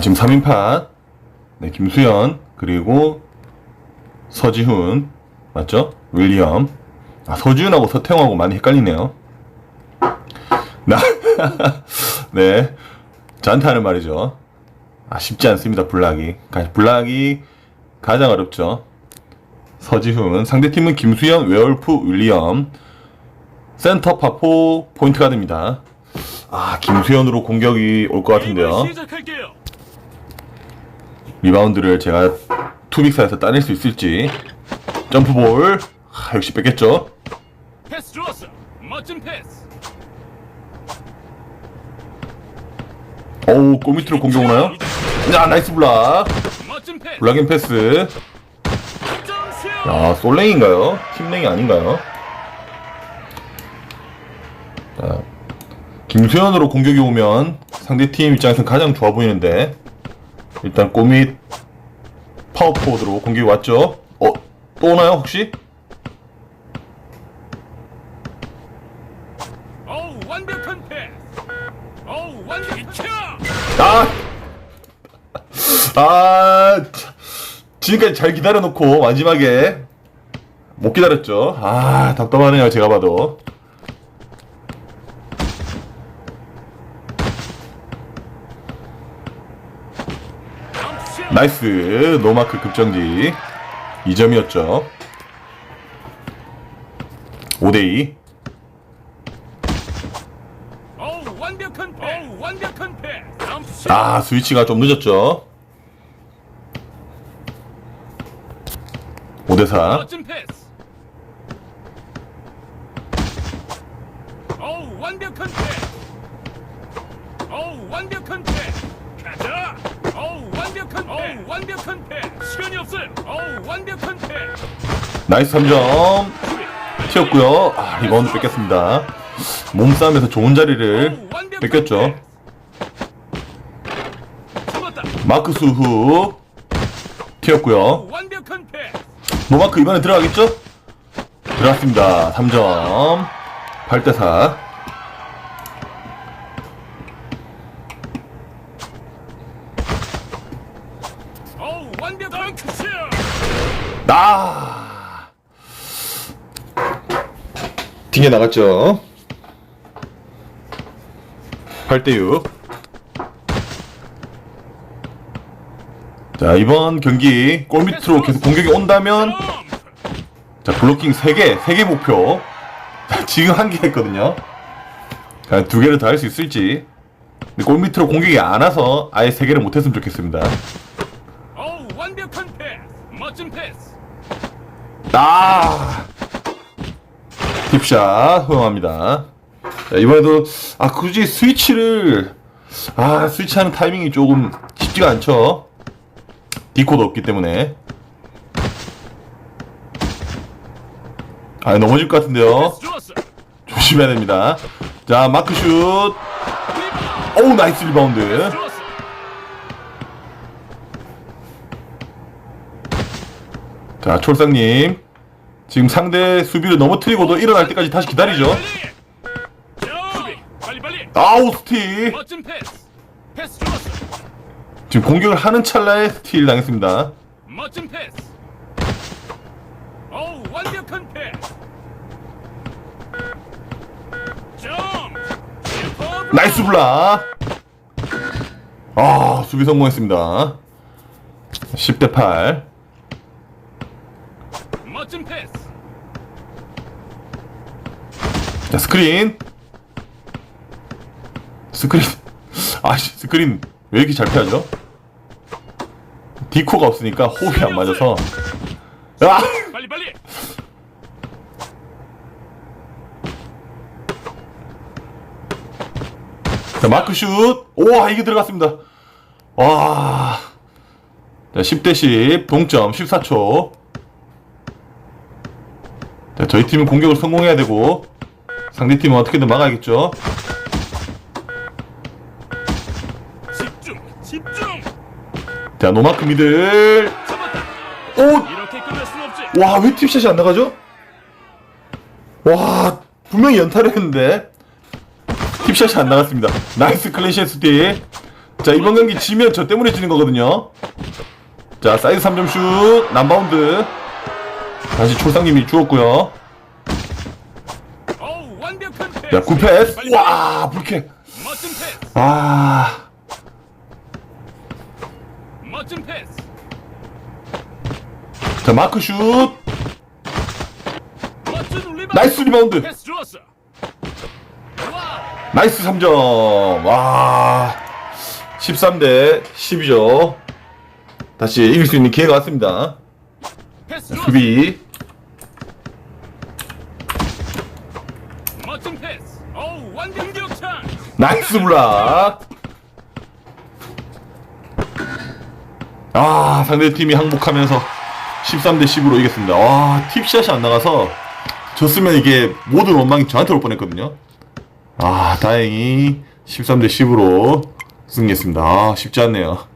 아, 지금 3인판. 네, 김수현, 그리고 서지훈. 맞죠? 윌리엄. 아, 서지훈하고 서태웅하고 많이 헷갈리네요. 나, 네. 저한테 하는 말이죠. 아, 쉽지 않습니다, 블락이. 가- 블락이 가장 어렵죠. 서지훈. 상대팀은 김수현, 웨얼프, 윌리엄. 센터 파포 포인트 가드입니다. 아, 김수현으로 공격이 올 것 같은데요. 시작할게요. 리바운드를 제가 투빅사에서 따낼 수 있을지. 점프볼. 아, 역시 뺏겼죠. 패스 좋았어. 멋진 패스. 어우, 골 밑으로 공격 오나요? 야, 나이스 블락. 멋진 패스. 블락인 패스. 야, 솔랭인가요? 팀랭이 아닌가요? 자, 김수현으로 공격이 오면 상대팀 입장에서는 가장 좋아 보이는데 일단 꼬밋 파워포워드로 공격이 왔죠? 어? 또 오나요 혹시? 아! 아! 참. 지금까지 잘 기다려놓고 마지막에 못 기다렸죠? 아 답답하네요 제가 봐도 점수. 나이스 노마크 급정지 2점이었죠 5대2 어우 완벽한 패스. 어우 완벽한 패스. 점수. 아 스위치가 좀 늦었죠 5대4 멋진 패스. 어우 완벽한 패스. 어우 완벽한 패스. 가자. 완벽한 패스. 시간이 없어요. 어우 완벽한 패스. 나이스 3점 튀었고요 아 리바운드 뺏겼습니다 몸싸움에서 좋은 자리를 뺏겼죠. 마크 수후 튀었고요. 노마크 이번에 들어가겠죠? 들어갔습니다 3점 8대4 아 튕겨 나갔죠? 8대6 자 이번 경기 골 밑으로 계속 공격이 온다면 자 블로킹 3개 3개 목표. 자, 지금 한 개 했거든요. 자, 두 개를 더 할 수 있을지. 근데 골 밑으로 공격이 안 와서 아예 3개를 못 했으면 좋겠습니다 어우 완벽한 패스. 멋진 패스. 아. 딥샷 허용합니다. 자, 이번에도 아 굳이 스위치를 아 스위치하는 타이밍이 조금 쉽지가 않죠? 디코도 없기 때문에. 아 넘어질 것 같은데요. 조심해야 됩니다. 자 마크 슛. 오우 나이스 리바운드 좋았어. 자 촐상님 지금 상대 수비를 넘어뜨리고도 일어날 때까지 다시 기다리죠 빨리. 빨리 빨리. 아우 스틸 멋진 패스. 패스 좋았어. 지금 공격을 하는 찰나에 스틸 당했습니다 멋진 패스. 어우 완벽한 패스. 나이스 블락 아 수비 성공했습니다 10대 8 멋진 패스. 자 스크린. 스크린. 아씨 스크린 왜 이렇게 잘 피하죠? 디코가 없으니까 호흡이 안 맞아서. 아! 빨리 빨리. 자 마크슛. 오와 이게 들어갔습니다. 와. 자, 10대 10 동점 14초. 자 저희 팀은 공격을 성공해야 되고 상대팀은 어떻게든 막아야겠죠 집중. 집중. 자 노마크 미들. 오 이렇게 끝날 순 없지. 와, 왜 팁샷이 안 나가죠? 와, 분명히 연타를 했는데 팁샷이 안 나갔습니다. 나이스 클린샷 스틸. 자 이번 경기 지면 저 때문에 지는 거거든요 자 사이드 3점 슛 남바운드 다시 초상님이 주었고요 자 굿패스 와 불쾌 멋진 패스. 아 멋진 패스. 자 마크 슛 멋진. 나이스 리바운드 패스 좋았어. 와우. 나이스 3점 와 13대 10이죠 다시 이길 수 있는 기회가 왔습니다 패스 좋았어. 수비 멋진 패스. 어우, 완벽 격찬. 나이스 블락. 아 상대팀이 항복하면서 13대 10으로 이겼습니다. 와 팁샷이 안 나가서 졌으면 이게 모든 원망이 저한테 올 뻔했거든요. 아 다행히 13대 10으로 승리했습니다. 아 쉽지 않네요